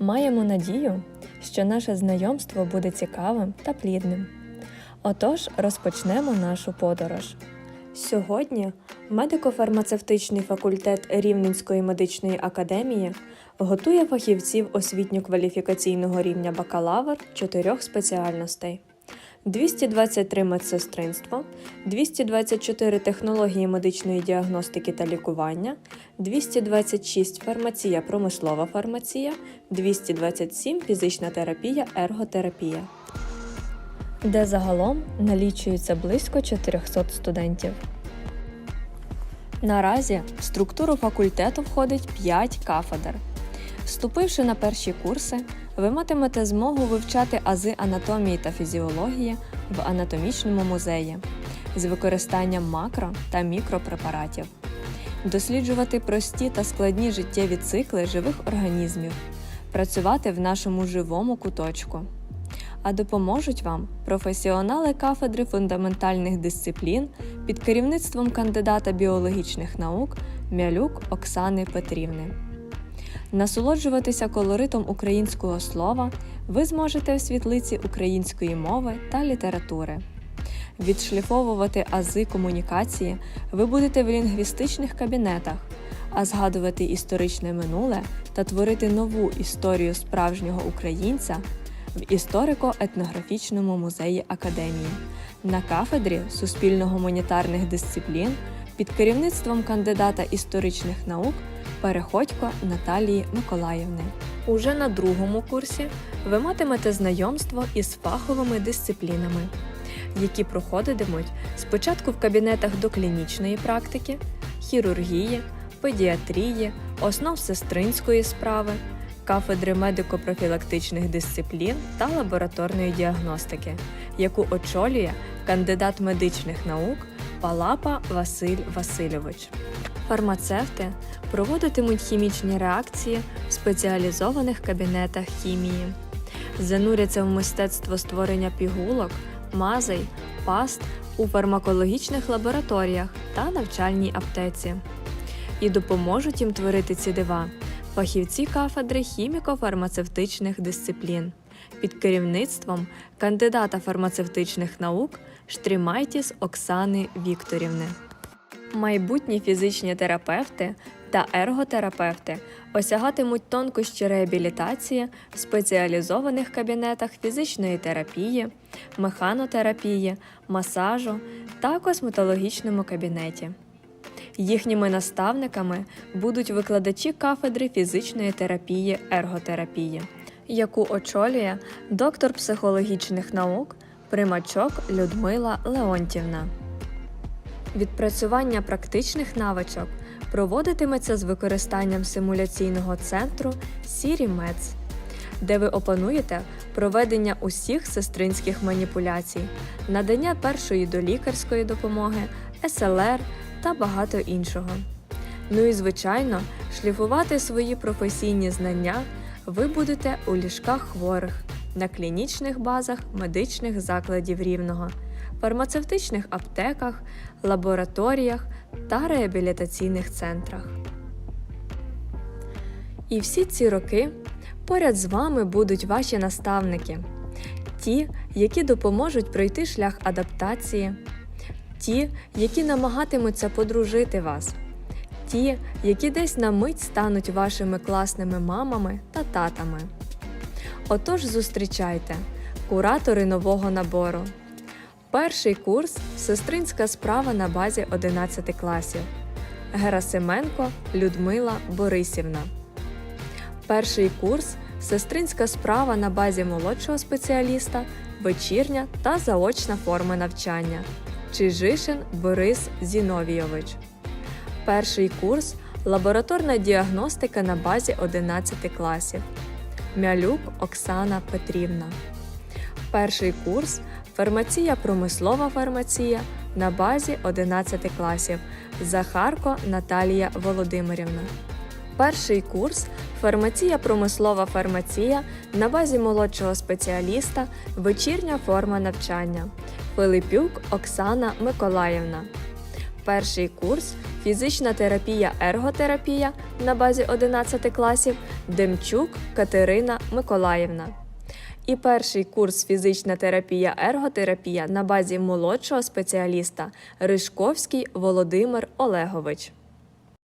Маємо надію, що наше знайомство буде цікавим та плідним. Отож, розпочнемо нашу подорож. Сьогодні медико-фармацевтичний факультет Рівненської медичної академії готує фахівців освітньо-кваліфікаційного рівня бакалавр чотирьох спеціальностей: 223 медсестринство, 224 технології медичної діагностики та лікування, 226 фармація, промислова фармація, 227 фізична терапія, ерготерапія, де загалом налічується близько 400 студентів. Наразі в структуру факультету входить 5 кафедр. Вступивши на перші курси, ви матимете змогу вивчати ази анатомії та фізіології в анатомічному музеї з використанням макро та мікропрепаратів, досліджувати прості та складні життєві цикли живих організмів, працювати в нашому живому куточку. А допоможуть вам професіонали кафедри фундаментальних дисциплін під керівництвом кандидата біологічних наук Мялюк Оксани Петрівни. Насолоджуватися колоритом українського слова ви зможете в світлиці української мови та літератури. Відшліфовувати ази комунікації ви будете в лінгвістичних кабінетах, а згадувати історичне минуле та творити нову історію справжнього українця в історико-етнографічному музеї Академії на кафедрі суспільно-гуманітарних дисциплін під керівництвом кандидата історичних наук Переходько Наталії Миколаївни. Уже на другому курсі ви матимете знайомство із фаховими дисциплінами, які проходитимуть спочатку в кабінетах доклінічної практики, хірургії, педіатрії, основ сестринської справи, кафедри медико-профілактичних дисциплін та лабораторної діагностики, яку очолює кандидат медичних наук Палапа Василь Васильович. Фармацевти проводитимуть хімічні реакції в спеціалізованих кабінетах хімії, зануряться в мистецтво створення пігулок, мазей, паст у фармакологічних лабораторіях та навчальній аптеці. І допоможуть їм творити ці дива фахівці кафедри хіміко-фармацевтичних дисциплін. Під керівництвом кандидата фармацевтичних наук Штрімайтіс Оксани Вікторівни. Майбутні фізичні терапевти та ерготерапевти осягатимуть тонкощі реабілітації в спеціалізованих кабінетах фізичної терапії, механотерапії, масажу та косметологічному кабінеті. Їхніми наставниками будуть викладачі кафедри фізичної терапії ерготерапії, яку очолює доктор психологічних наук Примачок Людмила Леонтівна. Відпрацювання практичних навичок проводитиметься з використанням симуляційного центру Сірі Мец, де ви опануєте проведення усіх сестринських маніпуляцій, надання першої долікарської допомоги, СЛР та багато іншого. Ну і звичайно, шліфувати свої професійні знання ви будете у ліжках хворих на клінічних базах медичних закладів рівного, фармацевтичних аптеках, лабораторіях та реабілітаційних центрах. І всі ці роки поряд з вами будуть ваші наставники, ті, які допоможуть пройти шлях адаптації, ті, які намагатимуться подружити вас, ті, які десь на мить стануть вашими класними мамами та татами. Отож, зустрічайте куратори нового набору. Перший курс сестринська справа на базі 11 класів. Герасименко Людмила Борисівна. Перший курс сестринська справа на базі молодшого спеціаліста, вечірня та заочна форма навчання. Чижишин Борис Зіновійович. Перший курс лабораторна діагностика на базі 11 класів. Мялюк Оксана Петрівна. Перший курс фармація промислова фармація на базі 11 класів. Захарко Наталія Володимирівна. Перший курс фармація промислова фармація на базі молодшого спеціаліста. Вечірня форма навчання. Пилипюк Оксана Миколаївна. Перший курс фізична терапія ерготерапія на базі 11 класів Демчук Катерина Миколаївна. І перший курс фізична терапія ерготерапія на базі молодшого спеціаліста Ришковський Володимир Олегович.